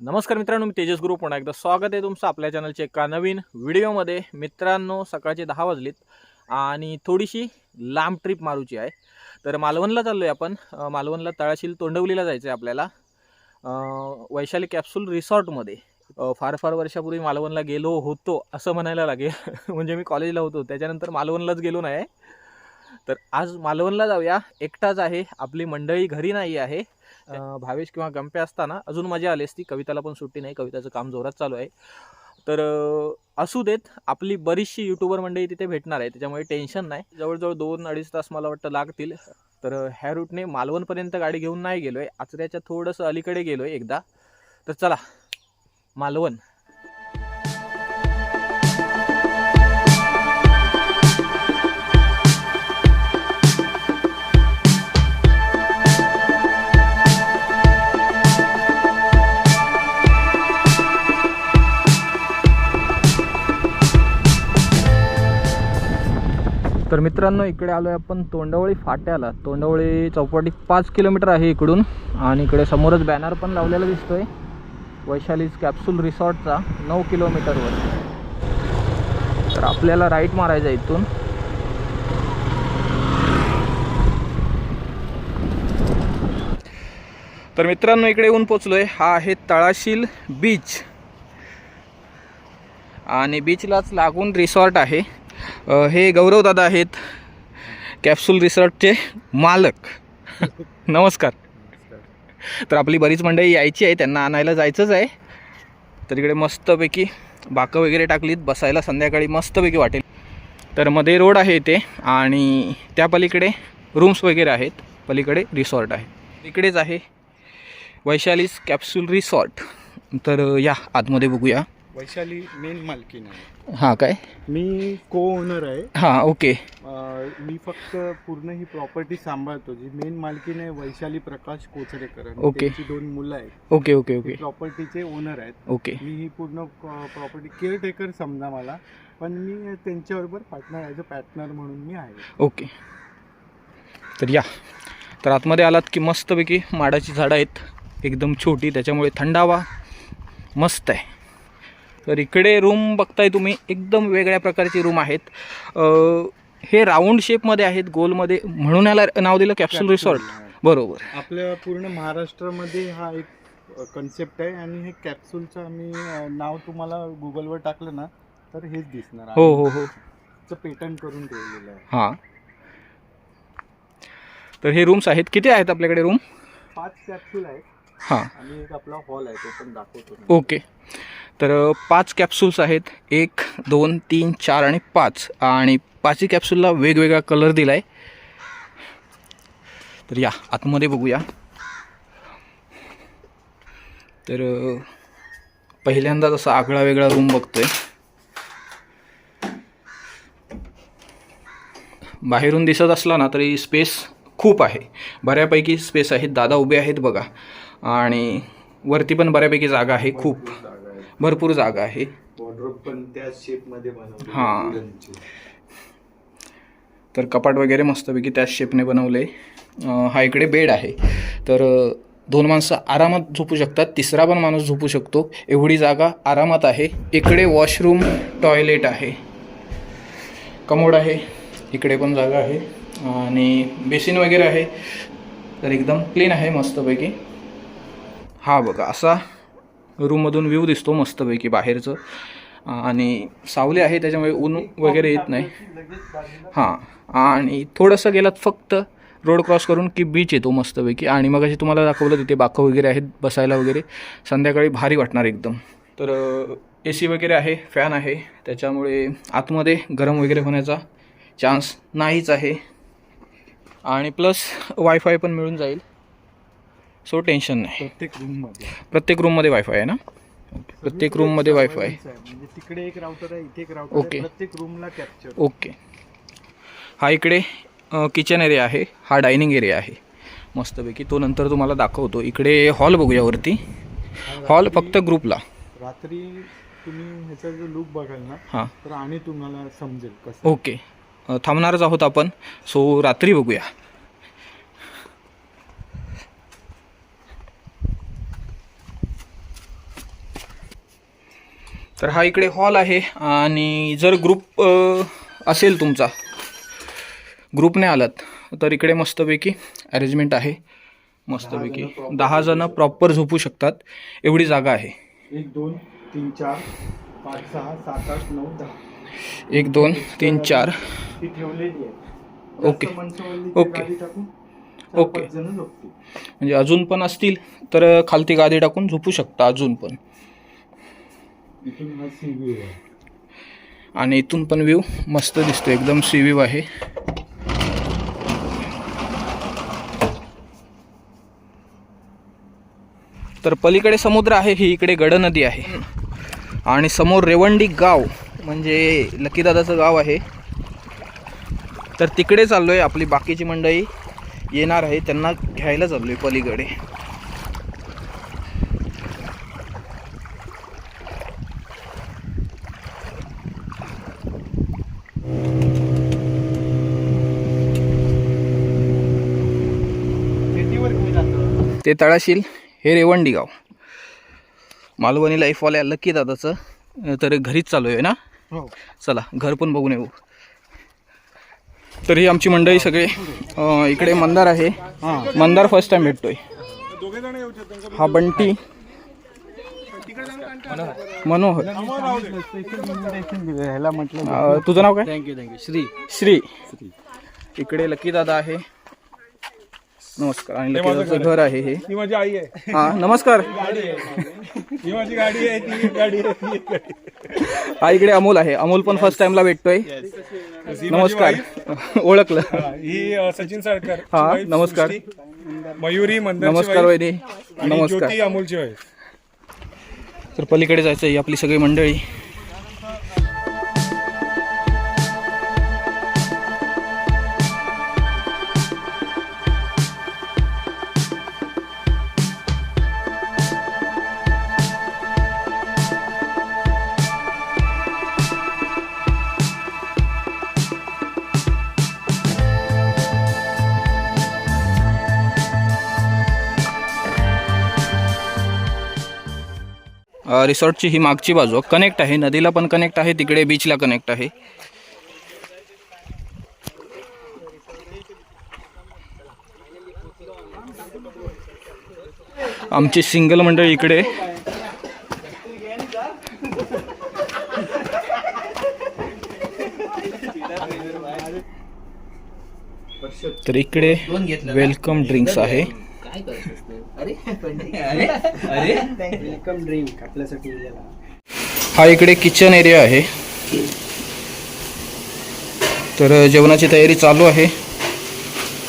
नमस्कार मित्रांनो मी तेजस गुरु. पुन्हा एकदा स्वागत आहे तुमचं आपल्या चॅनलच्या एका नवीन व्हिडिओमध्ये. मित्रांनो सकाळचे दहा वाजलेत आणि थोडीशी लांब ट्रिप मारूची आहे. तर मालवणला चाललो आहे आपण मालवणला तळाशील तोंडवलीला जायचं आहे आपल्याला वैशाली कॅप्सूल रिसॉर्टमध्ये. फार फार वर्षापूर्वी मालवणला गेलो होतो असं म्हणायला लागेल. म्हणजे मी कॉलेजला होतो. त्याच्यानंतर मालवणलाच गेलो नाही. तर आज मालवणला जाऊया. एकटाच आहे. आपली मंडळी घरी नाही आहे. भावेश किंवा गंप्या असताना अजून मजा आली असती. कविताला पण सुट्टी नाही. कविताचं काम जोरात चालू आहे. तर असू देत आपली बरीचशी युट्यूबर मंडळी तिथे भेटणार आहे. त्याच्यामुळे टेन्शन नाही. जवळजवळ दोन अडीच तास मला वाटतं लागतील. तर ह्या रूटने मालवणपर्यंत गाडी घेऊन नाही गेलो आहे आचऱ्याच्या थोडंसं अलीकडे गेलो आहे एकदा. तर चला मालवण. तर मित्रांनो इकडे आलो आहे आपण तोंडवळी फाट्याला. तोंडवळी चौपाटी पाच किलोमीटर आहे इकडून. आणि इकडे समोरच बॅनर पण लावलेला दिसतोय. वैशालीज कॅप्सूल रिसॉर्टचा नऊ किलोमीटरवर तर आपल्याला राईट मारायचा आहे इथून. तर मित्रांनो इकडे येऊन पोचलोय. हा आहे तळाशील बीच आणि बीचलाच लागून रिसॉर्ट आहे. हे गौरव दादा आहेत कॅप्सूल रिसॉर्टचे मालक. नमस्कार. तर आपली बरीच मंडळी यायची आहे त्यांना आणायला जायचंच आहे. तर इकडे मस्तपैकी बाकं वगैरे टाकलीत बसायला संध्याकाळी मस्तपैकी वाटेल. तर मध्ये रोड आहे इथे आणि त्या पलीकडे रूम्स वगैरे आहेत पलीकडे रिसॉर्ट आहे. इकडेच आहे वैशालीज कॅप्सूल रिसॉर्ट. तर या आतमध्ये बघूया. वैशाली मेन मालकीन आहे. हां काय? मी को ओनर आहे. हां ओके. अं, मी फक्त पूर्ण ही प्रॉपर्टी सांभाळतो. जी मेन मालकीन आहे वैशाली प्रकाश कोचरेकर. आणि ओके. त्यांची दोन मुलं आहेत. Okay okay okay. प्रॉपर्टीचे ओनर आहेत. ओके. मी ही पूर्ण प्रॉपर्टी केअरटेकर समजा मला. पण मी त्यांच्याबरोबर पार्टनर ॲज अ पार्टनर म्हणून मी आहे. ओके. तर या. तर आतमध्ये आलात की मस्तपैकी माडाची झाडं आहेत. एकदम छोटी त्याच्यामुळे थंडावा मस्त आहे. तर इकडे रूम बघताय तुम्ही एकदम वेगळ्या प्रकारची रूम आहेत. हे राऊंड शेपमध्ये आहेत गोलमध्ये म्हणून याला नाव दिलं कॅप्सूल रिसॉर्ट बरोबर. आपल्या पूर्ण महाराष्ट्रामध्ये हा एक कन्सेप्ट आहे आणि हे कॅप्सूलचं आम्ही नाव तुम्हाला गुगलवर टाकलं ना तर हेच दिसणार हो हो हो. पेटंट करून ठेवलेलं आहे. हां. तर हे रूम्स आहेत. किती आहेत आपल्याकडे रूम पाच कॅप्सूल आहेत. हां. आणि एक आपला हॉल आहे तो पण दाखवतो. ओके. तर पाच कॅप्सूल्स आहेत. एक दोन तीन चार आणि पाच. आणि पाचही कॅप्सूलला वेगवेगळा कलर दिला आहे तर या आतमध्ये बघूया. तर पहिल्यांदा पहिल्यांदाच असा आगळा वेगळा रूम बघतोय. बाहेरून दिसत असला ना तरी स्पेस खूप आहे. बऱ्यापैकी स्पेस आहेत. दादा उभे आहेत बघा. आणि वरती पण बऱ्यापैकी जागा आहे. खूप. भरपूर जागा आहे. वॉर्डरोब पण त्या शेपमध्ये बनवली हां. तर कपाट वगैरे मस्तपैकी त्याच शेपने बनवले हा इकडे बेड आहे. तर दोन माणसं आरामात झोपू शकतात. तिसरा पण माणूस झोपू शकतो. एवढी जागा आरामात आहे. इकडे वॉशरूम टॉयलेट आहे. कमोड आहे. इकडे पण जागा आहे. आणि बेसिन वगैरे आहे. तर एकदम क्लीन आहे मस्तपैकी. हा बघा असा रूममधून व्ह्यू दिसतो मस्तपैकी बाहेरचं. आणि सावली आहे त्याच्यामुळे ऊन वगैरे येत नाही. हां आणि थोडंसं गेलात फक्त रोड क्रॉस करून की बीच येतो मस्तपैकी. आणि मग अशी तुम्हाला दाखवलं तिथे बाकं वगैरे आहेत बसायला वगैरे. संध्याकाळी भारी वाटणार एकदम. तर ए सी वगैरे आहे फॅन आहे. त्याच्यामुळे आतमध्ये गरम वगैरे होण्याचा चान्स नाहीच आहे. आणि प्लस वायफाय पण मिळून जाईल. सो टेन्शन नाही. प्रत्येक रूममध्ये प्रत्येक रूममध्ये वायफाय आहे ना? प्रत्येक रूममध्ये वायफाय म्हणजे तिकडे एक राउटर आहे इथे एक राउटर ओके. आहे प्रत्येक रूमला कॅप्चर ओके हा इकडे किचन एरिया आहे. हा डायनिंग एरिया आहे. मस्तपैकी तो नंतर तुम्हाला दाखवतो. इकडे हॉल बघूया वरती. हॉल फक्त ग्रुपला रात्री तुम्ही ह्याचा जो लुक बघाल ना हां. तर आणि तुम्हाला समजेल कसं ओके अ, थांबणारच आहोत आपण. सो रात्री बघूया. तर हा इकडे हॉल आहे आणि जर ग्रुप असेल तुमचा ग्रुपने आलात तर इकडे मस्तपैकी अरेंजमेंट आहे. मस्तपैकी दहा जणं प्रॉपर झोपू शकतात. एवढी जागा आहे. एक दोन तीन चार पाच सहा सात आठ नऊ दहा. एक दोन तीन चार. ओके. ओके. ओके. म्हणजे अजून पण असतील तर खालती गादी टाकून झोपू शकता अजून पण इथून हा सी व्ह्यू आहे आणि इथून पण व्ह्यू मस्त दिसतो एकदम सी व्ह्यू आहे. तर पलीकडे समुद्र आहे ही इकडे गड नदी आहे. आणि समोर रेवंडी गाव म्हणजे लकीदादाचं गाव आहे. तर तिकडे चाललो आहे आपली बाकीची मंडळी येणार आहे त्यांना घ्यायला चाललो आहे पलीकडे. ते तळाशील हे रेवंडी गाव. मालवणी लाईफवाल्या लकी दादाचं. तर घरीच चालू आहे ना? हो. चला घर पण बघून येऊ. तर ही आमची मंडळी सगळे इकडे मंदार आहे. मंदार फर्स्ट टाइम भेटतोय. हा बंटी. मनोहर. ह्याला म्हटलं तुझं नाव काय? Thank you thank you Shri. Shri. इकडे लकी दादा आहे. नमस्कार आणि लकी घर आहे. हे. ही माझी आई आहे. हा नमस्कार. ही माझी गाडी आहे ती गाडी आहे ती एक गाडी आहे. हा इकडे अमोल आहे. अमोल पण फर्स्ट टाइमला भेटतोय. ही माझी नमस्कार. wife. ओळखलं. हा, ही अ, सचिन साळकर हा, wife नमस्कार. सृष्टी. मयुरी मंदरची नमस्कार wife. आणि नमस्कार. ज्योती अमोलची wife. तर पलीकडे जायचं ही आपली सगळी मंडळी. रिसॉर्टची ही मागची बाजू. कनेक्ट आहे नदीला पण कनेक्ट आहे तिकडे बीचला कनेक्ट आहे. आमची सिंगल मंडळी इकडे. तर इकडे वेलकम ड्रिंक्स आहे. वेलकम ड्रिंक आपल्यासाठी हा इकडे किचन एरिया आहे. तर जेवणाची तयारी चालू आहे.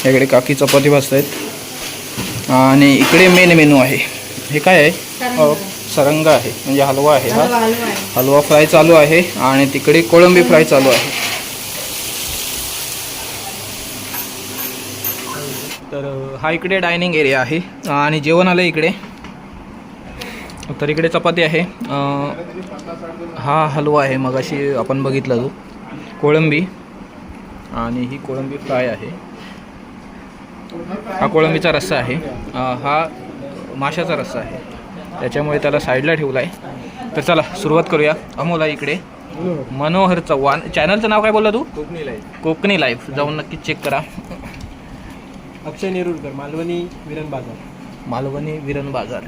याकडे काकी चपाती भाजत आहेत आणि इकडे मेन मेनू आहे. हे काय आहे? सरंगा. आहे. म्हणजे हलवा आहे हा. हलवा फ्राय चालू आहे. आणि तिकडे कोळंबी फ्राय चालू आहे. तर हा इकडे डायनिंग एरिया आहे आणि जेवण आलं इकडे. तर इकडे चपाती आहे. हा हलवा आहे मगाशी आपण बघितला तो. कोळंबी आणि ही कोळंबी फ्राय आहे. हा कोळंबीचा रस्सा आहे. हा माशाचा रस्सा आहे. त्याच्यामुळे त्याला साईडला ठेवला आहे तर चला सुरुवात करूया. अमोल इकडे. मनोहर चव्हाण. चॅनलचं नाव काय बोलला तू? कोकणी लाईफ कोकणी लाईफ जाऊन नक्की चेक करा. अक्षय नेरुरकर मालवणी विरण बाजार. मालवणी विरण बाजार.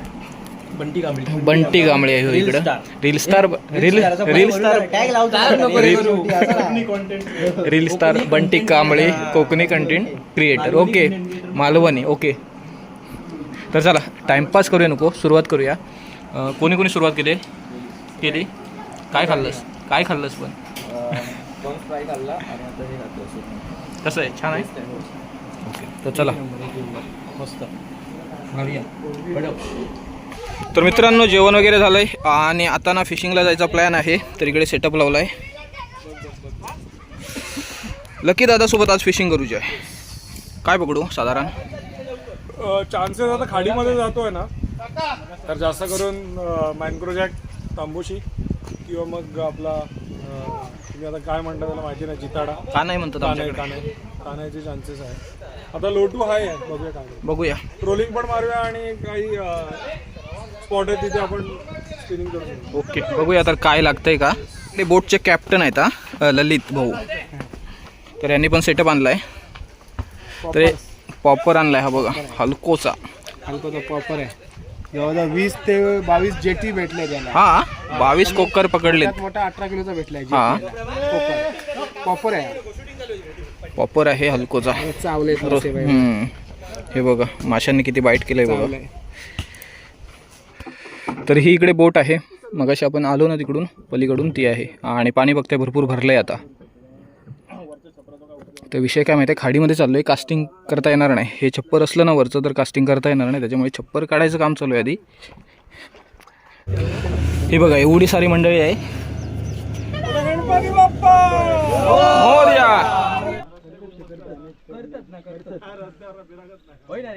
बंटी कांबळी बंटी गांबळे आहे हो इकडं. Reel star reel reel star reel star Bunty Kamble Kokani content creator okay Malvani okay तर चला टाइमपास करूया नको सुरुवात करूया. अं, कोणी कोणी सुरुवात केली? केली? काय खाल्लंस? काय खाल्लंस पण? कसं आहे? छान आहे? तर चला. मस्त. तर मित्रांनो जेवण वगैरे झालंय आणि आता ना फिशिंगला जायचा प्लॅन आहे. तर इकडे सेटअप लावलाय. लकी दादासोबत आज फिशिंग करूची आहे. काय पकडू साधारण? चान्सेस आता खाडीमध्ये जातोय ना. तर जास्त करून मॅनग्रोजॅक तांबूशी किंवा मग आपला तुम्ही आता काय म्हणता त्याला माहिती नाही जिताडा. का नाही म्हणतात आमच्याकडे? कानायचे चान्सेस आहे आता लोटू हाय आहे. बघूया काय बघूया. ट्रोलिंग पण मारूया आणि काही स्पॉट आहे तिथे आपण स्पिनिंग करू ओके बघूया तर काय लागतंय का. ते बोटचे कॅप्टन आहेत हा. ललित भाऊ. तर यांनी पण सेटअप आणलाय. तर पॉपर आणलाय हा बघा. हलकोचा हलको तो प्रॉपर आहे. जवळजवळ वीस ते बावीस जेटी भेटले त्याला हा बावीस कोकर पकडलेत. त्यात मोठा अठरा किलोचा भेटलाय हा. कोपर प्रॉपर आहे. पॉपर आहे हलकोचा. चावले. हे बघा माशांनी किती बाईट केलंय बघा. तर ही इकडे बोट आहे. मगाशी आपण आलो ना तिकडून पलीकडून ती आहे. आणि पाणी बघताय भरपूर भरलंय आता. तर विषय काय माहिती आहे खाडीमध्ये चाललो आहे कास्टिंग करता येणार नाही. हे छप्पर असलं ना वरचं तर कास्टिंग करता येणार नाही. त्याच्यामुळे छप्पर काढायचं काम चालू आहे आधी. हे बघा एवढी सारी मंडळी आहे. मोरया!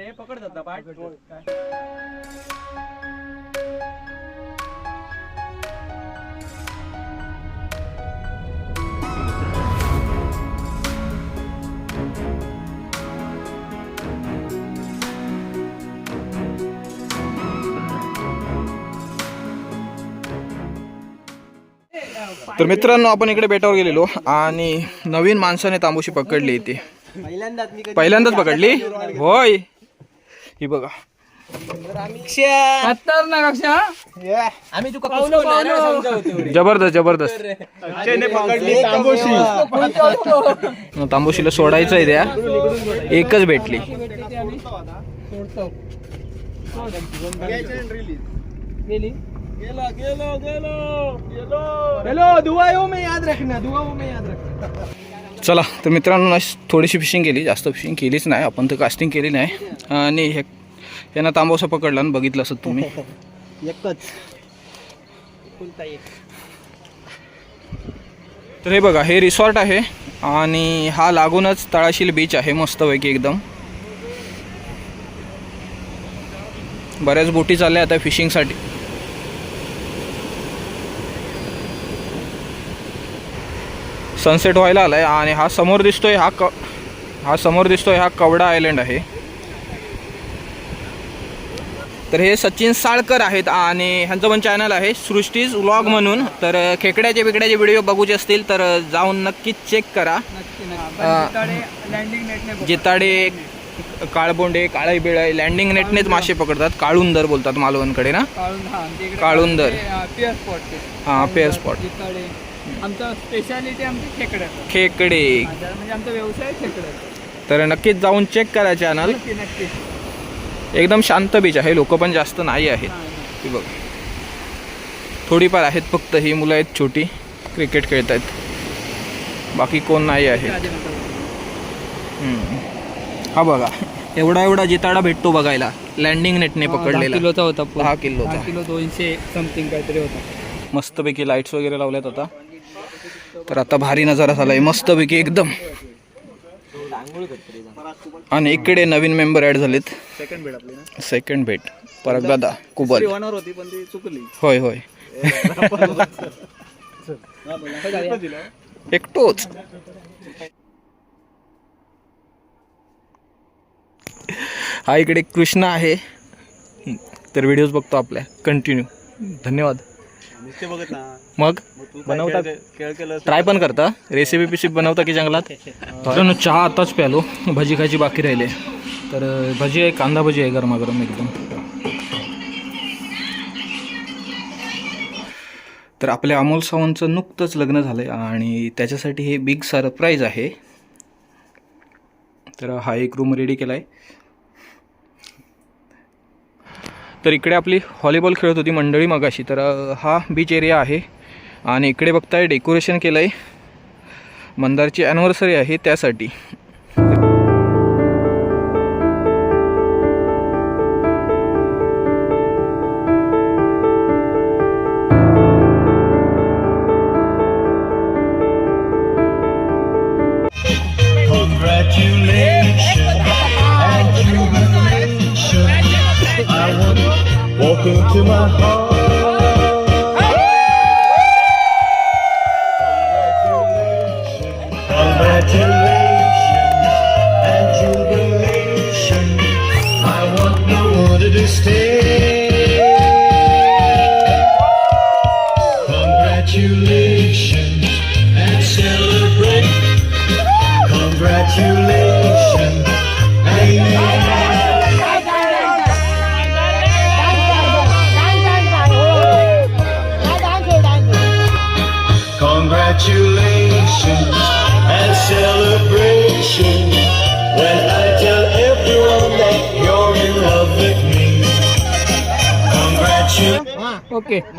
तर मित्रांनो आपण इकडे बेटावर गेलेलो आणि नवीन माणसाने तांबूशी पकडली इथे पहिल्यांदाच पकडली? होय. ही बघा. जबरदस्त जबरदस्त. मग तांबूशीला सोडायचं आहे त्या. एकच भेटली. चला तर मित्रांनो ना थोडीशी फिशिंग केली. जास्त फिशिंग केलीच नाही. आपण तर कास्टिंग केली नाही आणि हे यांना तांबवसा पकडला आणि बघितलं असत तुम्ही. एकच. तर हे बघा हे रिसॉर्ट आहे आणि हा लागूनच तळाशील बीच आहे. मस्तपैकी एकदम. बऱ्याच बोटी चालल्या आता फिशिंगसाठी सनसेट व्हायला आलाय आणि हा समोर दिसतोय हा क हा समोर दिसतोय हा कवडा आयलंड आहे. तर हे सचिन साळकर आहेत आणि ह्यांचं पण चॅनल आहे सृष्टीज व्लॉग म्हणून. तर खेकड्याचे बिकड्याचे व्हिडिओ बघूचे असतील तर जाऊन नक्कीच चेक करा. जिताडे काळबोंडे काळे बिळे लँडिंग नेटनेच मासे पकडतात. काळुंदर बोलतात मालवणकडे ना? काळुंदर. पिअर स्पॉट हां पेअर स्पॉट आमचं स्पेशालिटी आमची खेकडं खेकडे. म्हणजे आमचा व्यवसाय खेकडं तर नक्कीच जाऊन चेक करा चॅनल नक्की एकदम शांत बीच आहे. लोक पण जास्त नाही आहेत. ही बघ. थोडीफार आहेत फक्त ही मुलं आहेत छोटी. क्रिकेट खेळत आहेत बाकी कोण नाही आहे. हा बघा. एवढा एवढा जिताडा भेटतो बघायला. लँडिंग नेटने पकडलेला. किलोचा होता. दहा. दहा किलो दोनशे समथिंग काहीतरी होता. मस्तपैकी लाईट्स वगैरे लावल्यात आता. तर आता भारी नजारा झालाय मस्तपैकी एकदम. आणि इकडे नवीन मेंबर ऍड झालेत. सेकंड भेट परत दादा कुबल. होय होय. एकटोच. हा इकडे कृष्णा आहे. तर व्हिडिओज बघतो आपल्या. कंटिन्यू धन्यवाद. नुसते बघत ना. मग? बनवता खेळ केलं ट्राय पण करता. रेसिपी पिसिपी बनवता की जंगलात? मित्रांनो चहा आताच प्यालो. भजी खायची बाकी राहिले. तर भजी आहे कांदा भजी आहे गरमागरम एकदम. तर आपल्या अमोल सावंतचं नुकतंच लग्न झालं आणि त्याच्यासाठी हे बिग सरप्राईज आहे. तर हा एक रूम रेडी केला आहे तर इकडे आपली व्हॉलीबॉल खेळत होती मंडळी मगाशी. तर हा बीच एरिया आहे आणि इकडे बघताय डेकोरेशन केलं आहे मंदारची ॲनिव्हर्सरी आहे त्यासाठी.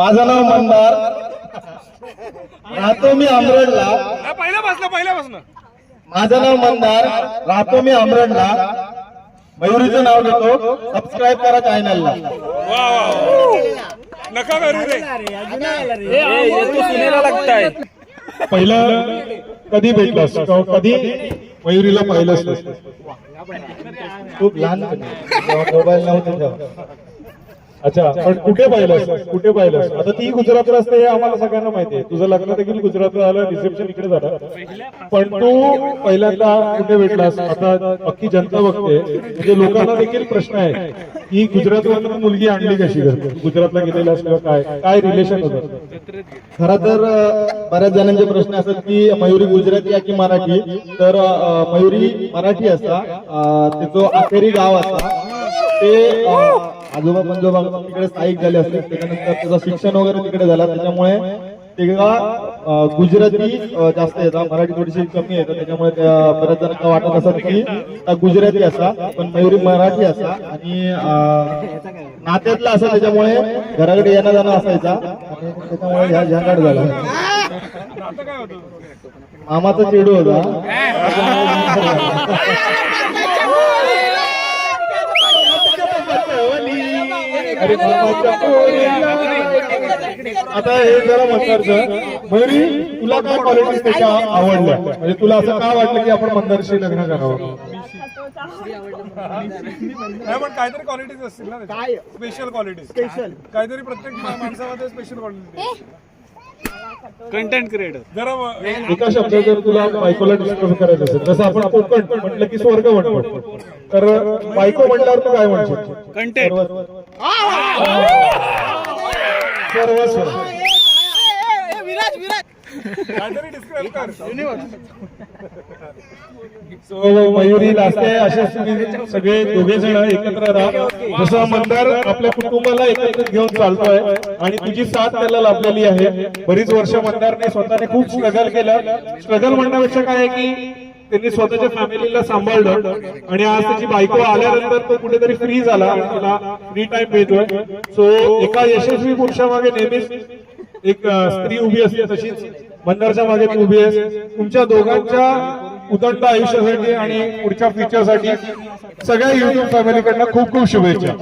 माझं नाव मंदार राहतो मी अमरडला पहिल्या बसलं पहिल्या बसणं. माझं नाव मंदार राहतो मी अमरडला मयुरीचं नाव घेतो सबस्क्राईब करा चॅनलला वा वा नका करू रे. पहिलं कधी भेटलास कधी मयुरीला पाहिलंस खूप लहान मोबाईल नव्हते तेव्हा. अच्छा पण कुठे पाहिलं कुठे पाहिलं आता ती गुजरातला असते हे आम्हाला सगळ्यांना माहिती आहे. तुझं लग्न देखील गुजरातला झालं रिसेप्शन इकडे झालं. पण तू पहिल्यांदा कुठे भेटलास? आता अख्खी जनता बघते. म्हणजे लोकांना देखील प्रश्न आहे की गुजरातवरून मुलगी आणली कशी घरी? गुजरातला गेलेला किंवा काय? काय रिलेशन होतं? खरं तर बऱ्याच जणांचे प्रश्न असतात की मयुरी गुजराती आहे की मराठी? तर मयुरी मराठी असता. तिचं अखेरी गाव असता. ते आजोबा पंजोबा तिकडे स्थायिक झाले असते त्याच्यानंतर त्याचं शिक्षण वगैरे तिकडे झालं. त्याच्यामुळे तिला गुजराती जास्त येतात मराठी थोडीशी कमी येतं त्याच्यामुळे बऱ्याच जणांना वाटत असत की गुजराती असा पण मयुरी मराठी असा. आणि नात्यातला असा त्याच्यामुळे घराकडे येणं जाणं असायचा. त्याच्यामुळे ह्या झंझाट झाला मामाचा चेडू होता. अरे. आता हे जरा मंदारचं मयुरी तुला काय क्वालिटीज त्याच्या आवडल्या म्हणजे तुला असं का वाटलं की आपण मंदारशी लग्न करावं? नाही पण काहीतरी क्वालिटीज असतील ना काय? स्पेशल क्वालिटीज स्पेशल काहीतरी प्रत्येक माणसामध्ये स्पेशल क्वालिटी कंटेंट क्रिएटर एका शब्दात जर तुला बायकोला डिस्कस करायचं असेल जसं आपण कोकण म्हटलं की स्वर्ग म्हणतो. तर बायको म्हटल्यावर तू काय म्हणशील कंटेंट सर्वस्व काहीतरी डिस्क्राईब कर. सो मयुरी लास्ते असे सगळे दोघे जण एकत्र राहा. जसं मंदार आपल्या कुटुंबाला एकत्र घेऊन चालतोय आणि तुझी साथ त्याला लाभलेली आहे. बरीच वर्ष मंदारने स्वतःने खूप स्ट्रगल केलं. स्ट्रगल म्हणण्यापेक्षा काय आहे की त्यांनी स्वतःच्या फॅमिलीला सांभाळलं आणि आज त्याची बायको आल्यानंतर तो कुठेतरी फ्री झाला. आणि त्याला फ्री टाइम मिळतोय. सो एका यशस्वी पुरुषामागे नेहमीच एक स्त्री उभी असते तशीच. मंदारच्या मागे तू उभी आहेस. तुमच्या दोघांच्या उदंड आयुष्यासाठी आणि पुढच्या फ्युचरसाठी सगळ्या युट्यूब फॅमिलीकडनं खूप खूप शुभेच्छा.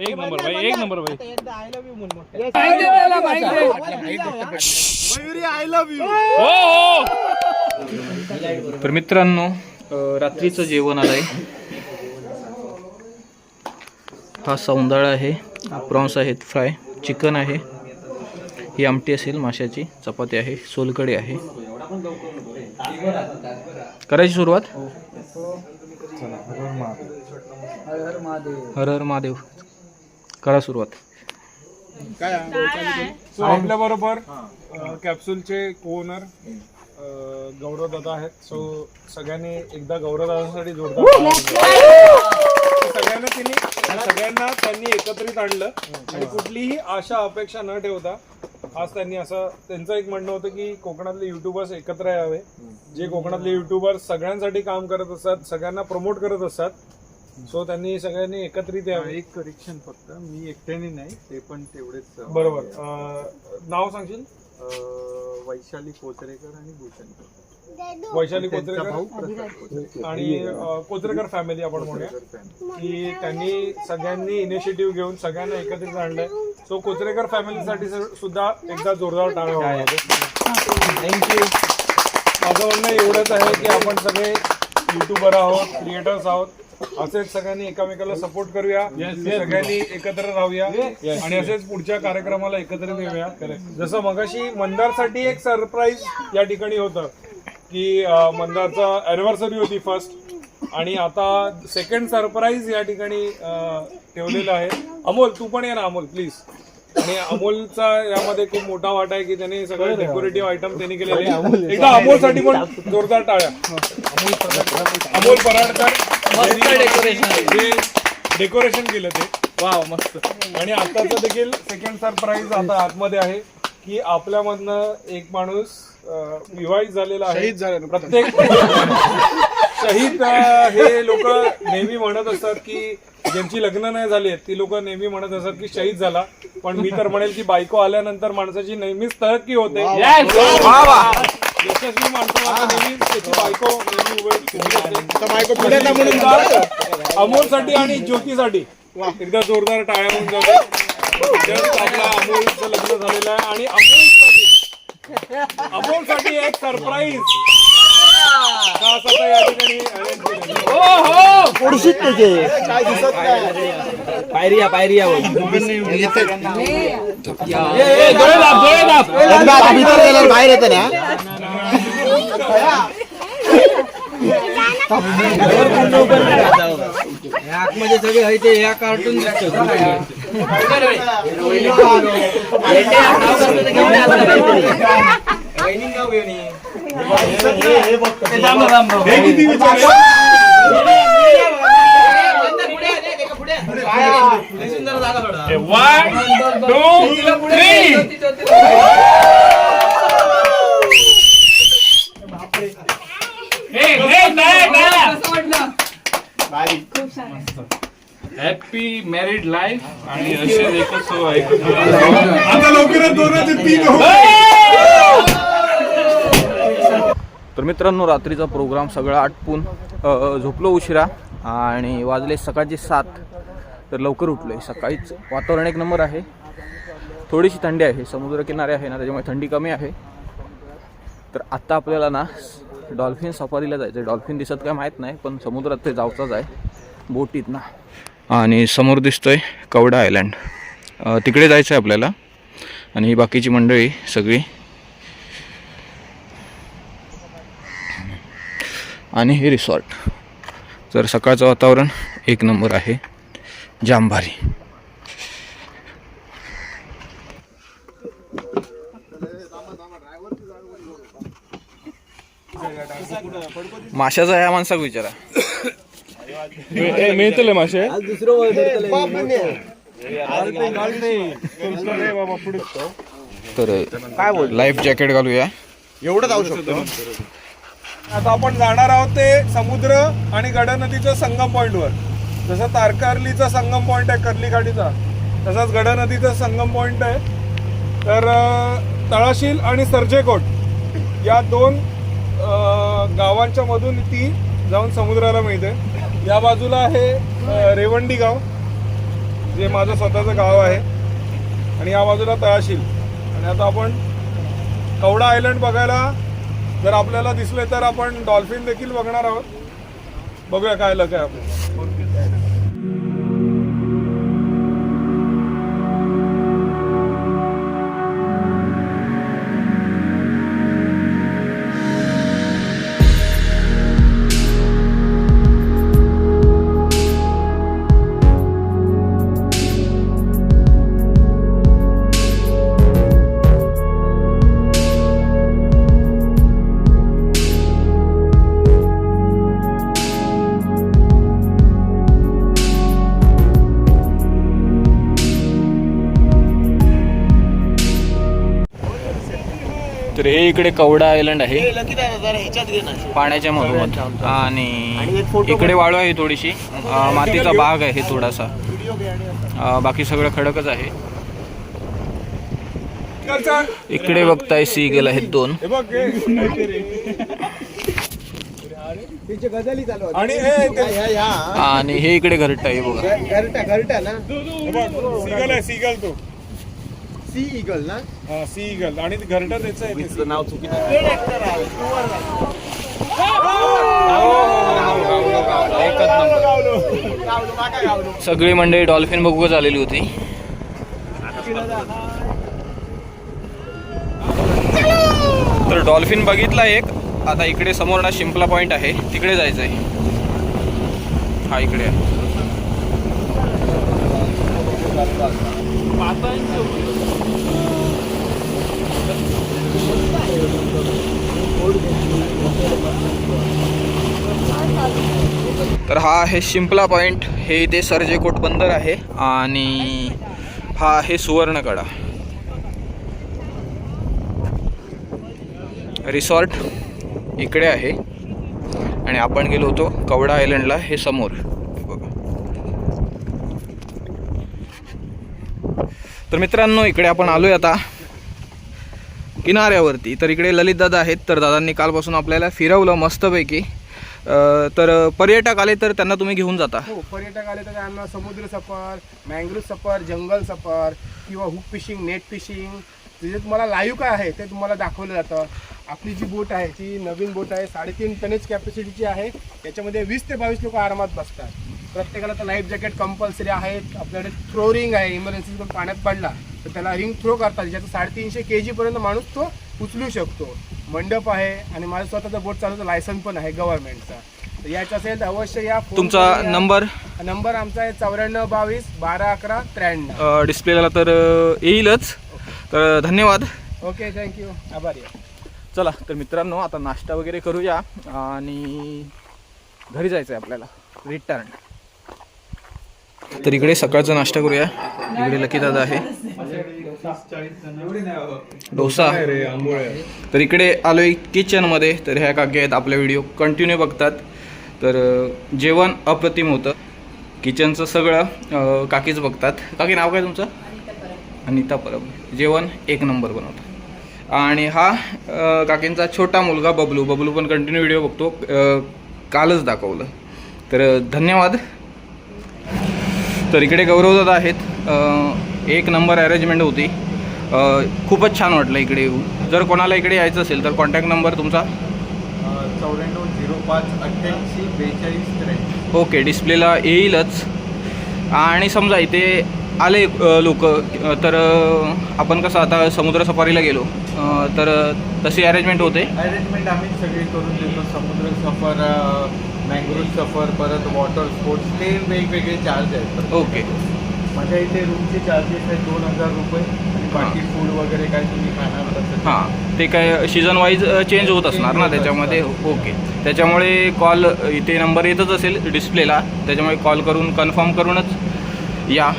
एक नंबर भाई एक नंबर भाई. तर मित्रांनो रात्रीचं जेवण आलंय. हा सौंदाळा आहे. प्रॉन्स आहेत फ्राय. चिकन आहे. ही आमटी असेल माशाची. चपाती आहे सोलकडी आहे. करायची सुरुवात? हर हर महादेव. करा सुरुवात. सो आपल्या बरोबर कॅप्सूलचे ओनर गौरव दादा आहेत. सो सगळ्यांनी एकदा गौरव दादासाठी जोरदार वाजवा. सगळ्यांना त्यांनी सगळ्यांना त्यांनी एकत्रित आणलं. आणि कुठलीही आशा अपेक्षा न ठेवता आज त्यांनी असं त्यांचं एक म्हणणं होतं की कोकणातले युट्यूबर्स एकत्र यावे. जे कोकणातले युट्यूबर्स सगळ्यांसाठी काम करत असतात सगळ्यांना प्रमोट करत असतात सो त्यांनी सगळ्यांनी एकत्रित यावे. एक करेक्शन फक्त. मी एकट्याने नाही ते पण तेवढेच बरोबर. नाव सांगशील? वैशाली कोचरेकर आणि भूषण. वैशाली कोचरेकर भाऊ प्रसाद कोचरेकर. आणि अ, कोचरेकर फॅमिली आपण म्हणूया family. की त्यांनी सगळ्यांनी इनिशिएटिव्ह घेऊन सगळ्यांना एकत्रित आणलंय सो कोचरेकर फॅमिलीसाठी सुद्धा एकदा जोरदार टाळ्या वाजवा. थँक्यू माझं म्हणणं एवढंच आहे की आपण सगळे युट्यूबर आहोत क्रिएटर्स आहोत असेच सगळ्यांनी एकमेकाला सपोर्ट करूया. सगळ्यांनी एकत्र राहूया. आणि असेच पुढच्या कार्यक्रमाला एकत्रित येऊया. जसं मगाशी मंदारसाठी एक सरप्राईज या ठिकाणी होतं की मंदारचा अॅनिव्हर्सरी होती फर्स्ट आणि आता सेकंड सरप्राईज या ठिकाणी ठेवलेलं आहे. अमोल तू पण ये ना अमोल प्लीज आणि अमोलचा यामध्ये खूप मोठा वाटा आहे की त्यांनी सगळे डेकोरेटिव्ह आयटम त्यांनी केलेले. एकदा अमोलसाठी पण जोरदार टाळ्या. अमोल पराडकर जे डेकोरेशन केलं. ते. वाव मस्त. आणि आताचं देखील सेकंड सरप्राईज आता आतमध्ये आहे की आपल्यामधनं एक माणूस अं, विवाहित झालेला आहे. शहीद प्रत्येक शहीद अं, हे लोक नेहमी म्हणत असतात की ज्यांची लग्न नाही झाली आहेत ती लोक नेहमी म्हणत असतात की शहीद झाला. पण मी तर म्हणेल की बायको आल्यानंतर माणसाची नेहमीच तरक्की होते. यशस्वी माणसाला नेहमीच त्याची बायको नेहमी उभी उभी असते. अमोलसाठी आणि ज्योतीसाठी. एकदा जोरदार टाळ्या होऊन जाते. आपला अमोलचं लग्न झालेलं आहे आणि अमोलसाठी अमोलसाठी एक सरप्राईज या ठिकाणी arrange केलेलं आहे. बाहेर येते ना. आतमध्ये सगळे आहे ते या cartoon one two happy married life आणि असे एकच ऐकत आता लवकरच दोनाचे तीन तर मित्रांनो रात्रीचा प्रोग्राम सगळा आटपून झोपलो उशिरा आणि वाजले सकाळचे सात. तर लवकर उठलो आहे सकाळीच वातावरण एक नंबर आहे. थोडीशी थंडी आहे. समुद्रकिनारे आहे ना त्याच्यामुळे थंडी कमी आहे. तर आत्ता आपल्याला ना डॉल्फिन सफारीला जायचं आहे डॉल्फिन दिसत काय माहीत नाही पण समुद्रात ते जावचाच आहे. बोटीत ना. आणि समोर दिसतोय कवडा आयलँड. तिकडे जायचं आहे आपल्याला. आणि ही बाकीची मंडळी सगळी. आणि हे रिसॉर्ट. तर सकाळचं वातावरण एक नंबर आहे. जांभारी. माशाचा या माणसाक विचारा मिळतले मासे? तर काय बोल लाईफ जॅकेट घालूया. एवढं जाऊ शकतो आता आपण जाणार आहोत ते समुद्र आणि गडा नदीच्या संगम पॉइंटवर जसं तारकर्लीचा संगम पॉइंट आहे कर्ली घाटीचा तसाच गडा नदीचा संगम पॉइंट आहे. तर तळाशील आणि सर्जेकोट या दोन गावांच्या मधून ती जाऊन समुद्राला मिळते. या बाजूला आहे रेवंडी गाव जे माझं स्वतःचं गाव आहे. आणि या बाजूला तळाशील. आणि आता आपण कवडा आयलंड बघायला जर आपल्याला दिसले तर आपण डॉल्फिन देखील बघणार आहोत. बघूया काय लक आहे आपण तर हे इकडे कवडा आयलंड आहे. पाण्याच्या मधोमध. आणि इकडे वाळू आहे थोडीशी. मातीचा भाग आहे थोडासा. बाकी सगळं खडकच आहे. इकडे बघताय सी गेल आहेत दोन. हे बघ हे. आणि हे हे इकडे घरट आहे बघा. हे बघ सीगल आहे सीगल तो. सी इगल ना? हा सी इगल आणि घरटा त्याचं आहे ते. नाव चुकीचं सगळी मंडळी डॉल्फिन बघूच आलेली होती? तर डॉल्फिन बघितला एक. आता इकडे समोर ना शिंपला पॉइंट आहे. तिकडे जायचं आहे हा इकडे आहे. तर हा आहे शिंपला पॉइंट. हे इथे सर्जेकोट बंदर आहे आणि हा आहे सुवर्णकडा. रिसॉर्ट इकडे आहे. आणि आपण गेलो होतो कवडा आयलंडला हे समोर. बघा तर मित्रांनो इकडे आपण आलोय आता. किनाऱ्यावरती. तर इकडे ललित दादा आहेत तर दादांनी कालपासून आपल्याला फिरवलं मस्तपैकी. तर पर्यटक आले तर त्यांना तुम्ही घेऊन जाता. हो पर्यटक आले तर त्यांना समुद्र सफर मँग्रोव्ह सफर जंगल सफर किंवा हुक फिशिंग नेट फिशिंग जे तुम्हाला लाईव्ह काय आहे ते तुम्हाला दाखवलं जातं. आपली जी बोट आहे ती नवीन बोट आहे. साडेतीन टनेज कॅपॅसिटीची आहे. त्याच्यामध्ये वीस ते बावीस लोक आरामात बसतात. प्रत्येकाला तर लाईफ जॅकेट कंपल्सरी आहेत. आपल्याकडे थ्रो रिंग आहे. इमर्जन्सी जर पाण्यात पडला तर त्याला रिंग थ्रो करतात. ज्याचं साडेतीनशे के जीपर्यंत माणूस तो उचलू शकतो. मंडप आहे आणि माझं स्वतःचा बोट चालवतो. लायसन पण आहे गव्हर्नमेंटचा तर यायचं असेल तर अवश्य या तुमचा. नंबर नंबर आमचा आहे चौऱ्याण्णव बावीस बारा अकरा त्र्याण्णव. अ, डिस्प्लेला तर येईलच. तर धन्यवाद. ओके थँक्यू आभारी आहे. चला तर मित्रांनो आता नाश्ता वगैरे करूया आणि घरी जायचं आहे आपल्याला. रिटर्न तर इकडे सकाळचा नाश्ता करूया. इकडे लकी दादा आहे. डोसा. तर इकडे आलोय किचनमध्ये तर ह्या काकी आहेत आपले व्हिडिओ कंटिन्यू बघतात. तर जेवण अप्रतिम होतं. किचनचं सगळं काकीच बघतात. काकी नाव काय तुमचं? अनिता परब. जेवण एक नंबर बनवतं आणि हा काकींचा छोटा मुलगा बबलू. बबलू पण कंटिन्यू व्हिडिओ बघतो. कालच दाखवलं. तर धन्यवाद. तर इकडे गौरवदादा आहेत. एक नंबर अरेंजमेंट होती. खूपच छान वाटलं इकडे येऊन. जर कोणाला इकडे यायचं असेल तर कॉन्टॅक्ट नंबर तुमचा? चौऱ्याण्णव झिरो पाच अठ्ठ्याऐंशी बेचाळीस त्र्याऐंशी. ओके डिस्प्लेला येईलच. आणि समजा इथे आले लोक तर आपण कसं आता समुद्र सफारीला गेलो. तर तशी अरेंजमेंट होते. अरेंजमेंट आम्ही सगळी करून देतो. समुद्र सफर मँग्रोव्ह सफर परत वॉटर स्पोर्ट्स ते वेगवेगळे चार्ज आहेत. ओके. माझ्या इथे रूमचे चार्जेस आहेत दोन हजार रुपये आणि बाकी फूड वगैरे काय तुम्ही खाणार हां. ते काय सीझन वाईज चेंज होत असणार ना त्याच्यामध्ये? ओके. त्याच्यामुळे कॉल इथे नंबर येतच असेल डिस्प्लेला त्याच्यामुळे कॉल करून कन्फर्म करूनच या.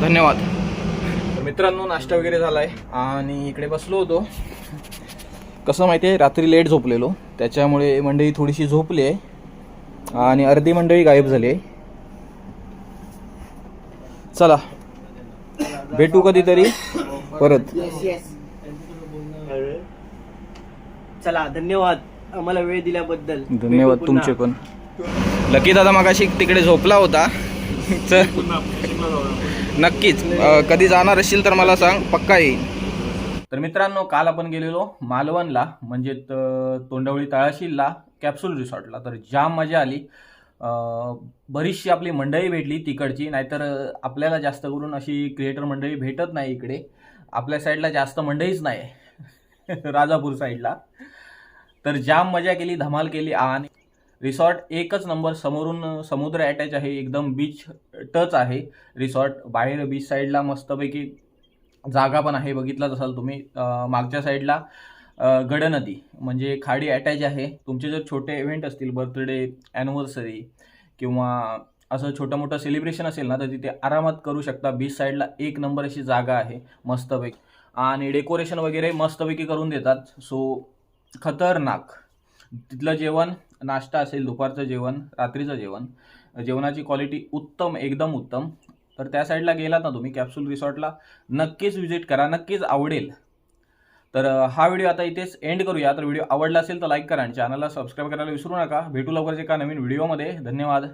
धन्यवाद. तर मित्रांनो नाश्ता वगैरे झाला आहे आणि इकडे बसलो होतो. कसं माहिती आहे रात्री लेट झोपलेलो. त्याच्यामुळे मंडळी थोडीशी झोपली आहे. आणि अर्धी मंडळी गायब झाली आहे. चला. भेटू कधीतरी. परत. चला धन्यवाद. आम्हाला वेळ दिल्याबद्दल. धन्यवाद. तुमचे पण. लकी दादा मागाशी तिकडे झोपला होता. नक्कीच. कधी जाणार असेल तर मला सांग. पक्का येईल. तर मित्रांनो काल आपण गेलेलो मालवणला म्हणजे तोंडवळी तळाशीला कॅप्सूल रिसॉर्टला तर जाम मजा आली. बरीचशी आपली मंडळी भेटली तिकडची. नाहीतर आपल्याला जास्त करून अशी क्रिएटर मंडळी भेटत नाही इकडे. आपल्या साईडला जास्त मंडळीच नाही. राजापूर साईडला तर जाम मजा केली धमाल केली. आणि रिसॉर्ट एकच नंबर समोरून समुद्र अटॅच आहे. एकदम बीच टच आहे. रिसॉर्ट बाहेर बीच साईडला मस्तपैकी जागा पण आहे बघितलाच असाल तुम्ही. मागच्या साईडला गडनदी म्हणजे खाडी अटॅच आहे. तुमचे जर छोटे इव्हेंट असतील बर्थडे ॲनिव्हर्सरी किंवा असं छोटं मोठं सेलिब्रेशन असेल ना तर तिथे आरामात करू शकता. बीच साईडला एक नंबर अशी जागा आहे मस्तपैकी. आणि डेकोरेशन वगैरे मस्तपैकी करून देतात. सो खतरनाक. तिथलं जेवण नाश्ता असेल दुपारचं जेवण रात्रीचं जेवण. जेवणाची क्वालिटी उत्तम एकदम उत्तम. तर त्या साईडला गेलात ना तुम्ही कॅप्सूल रिसॉर्टला नक्कीच व्हिजिट करा नक्कीच आवडेल. तर हा व्हिडिओ आता इथेच एंड करूया. तर व्हिडिओ आवडला असेल तर लाईक करा आणि चॅनलला सबस्क्राईब करायला विसरू नका. भेटू लवकरच एका नवीन व्हिडिओमध्ये धन्यवाद.